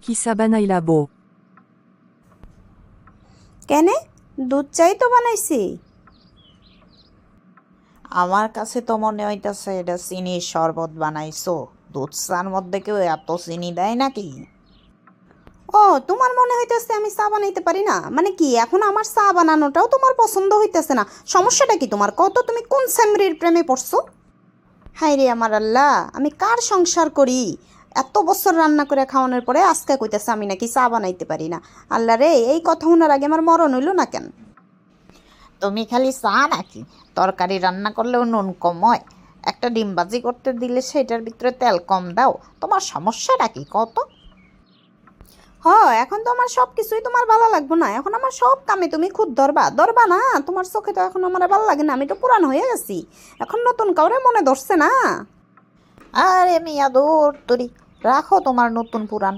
Sa banailabo. কেনে? দুধ চাই তো বানাইছি। আমার কাছে তো মনে হইতাছে এটা চিনির শরবত বানাইছো। দুধ চার মধ্যে কেউ এত চিনি দেয় নাকি? ও তোমার মনে হইতেছে আমি চা বানাইতে পারি না? মানে কি এখন আমার চা বানানোটাও তোমার পছন্দ হইতেছে না? সমস্যাটা কি তোমার? কত তুমি কোন স্যামরির প্রেমে পড়ছো? হাই রে আমার আল্লাহ আমি কার সংসার করি? এত বছর রান্না করে খাওয়ানোর পরে আজকে কইতেছে আমি নাকি চা বানাইতে পারি না। আল্লাহ রে এই কথা শোনার আগে আমার মরণ হইল না কেন? তুমি খালি চা নাকি? তরকারি রান্না করলেও নুন কম হয়। একটা ডিমবাজি করতে দিলে সেটার ভিতরে তেল কম দাও। তোমার সমস্যাটা কি কত? হ এখন তো আমার সব কিছুই তোমার ভালো লাগবে না। এখন আমার সব কামে তুমি খুদ ধরবা। ধরবা না? তোমার চোখে তো এখন আমার ভালো লাগে না। আমি তো পুরান হয়ে গেছি। এখন নতুন কাউরে মনে ধরছে না। আরে মিয়া দৌড় তরি, রাখো তোমার নতুন পুরাণ।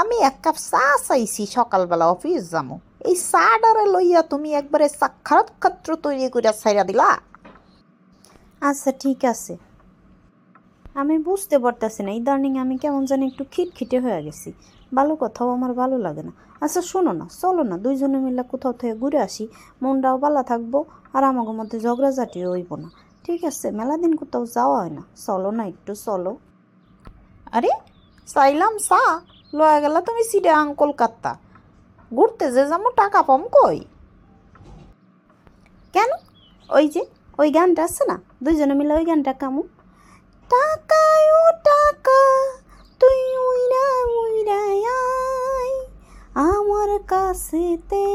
আমি এক কাপ চা চাইছি, সকালবেলা অফিস যাব এই চাডারে লইয়া তুমি একবারে সাক্ষাৎক্ষেত্র তৈরি করে ছাইরা দিলা। আচ্ছা ঠিক আছে। আমি বুঝতে পারতেছি না, ইদানিং আমি কেমন জানি একটু খিটখিটে হয়ে গেছি। ভালো কথাও আমার ভালো লাগে না। আচ্ছা শোনো না, চলো না, দুইজনে মিলে কোথাও থেকে ঘুরে আসি। মনটাও ভালো থাকব, আর আমাকে মধ্যে ঝগড়াঝাটিও হইব না। ঠিক আছে, মেলা দিন কোথাও যাওয়া হয় না। চলো না একটু, চলো। আরে, চাইলাম চা। লয়া গেলা তুমি সিডাং কলকাতা। ঘুরতে যে যাব টাকা পাম কই? কেন? ওই যে, ওই গানটা আছে না? দুইজনে মিলে ওই গানটা কামু টাকায় ও টাকা, তুই উইরা উইরা আমার কাছেতে।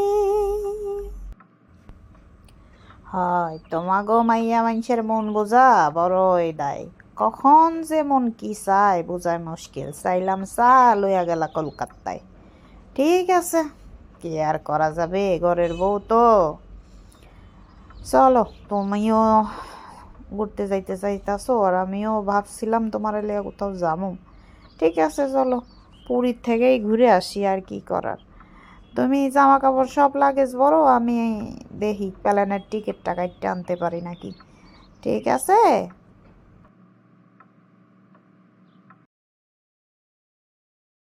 হয়, তোমাগো মাইয়া মানুষের মন বোঝা বড়ই দায়। কখন যে মন কি চায় বোঝায় মুশকিল, চাইলাম চা লইয়া গেলা কলকাতায় ঠিক আছে, কি আর করা যাবে, ঘরের বউ তো। চলো, তুমিও ঘুরতে যাইতে চাইতাছো, আর আমিও ভাবছিলাম তোমার এলে কোথাও যাব ঠিক আছে, চলো, পুরীর থেকেই ঘুরে আসি আর কি করার। তুমি জামা কাপড় সব লাগেজ বড়, আমি দেখি প্যালেনের টিকিটটা কাটতে আনতে পারি নাকি। ঠিক আছে?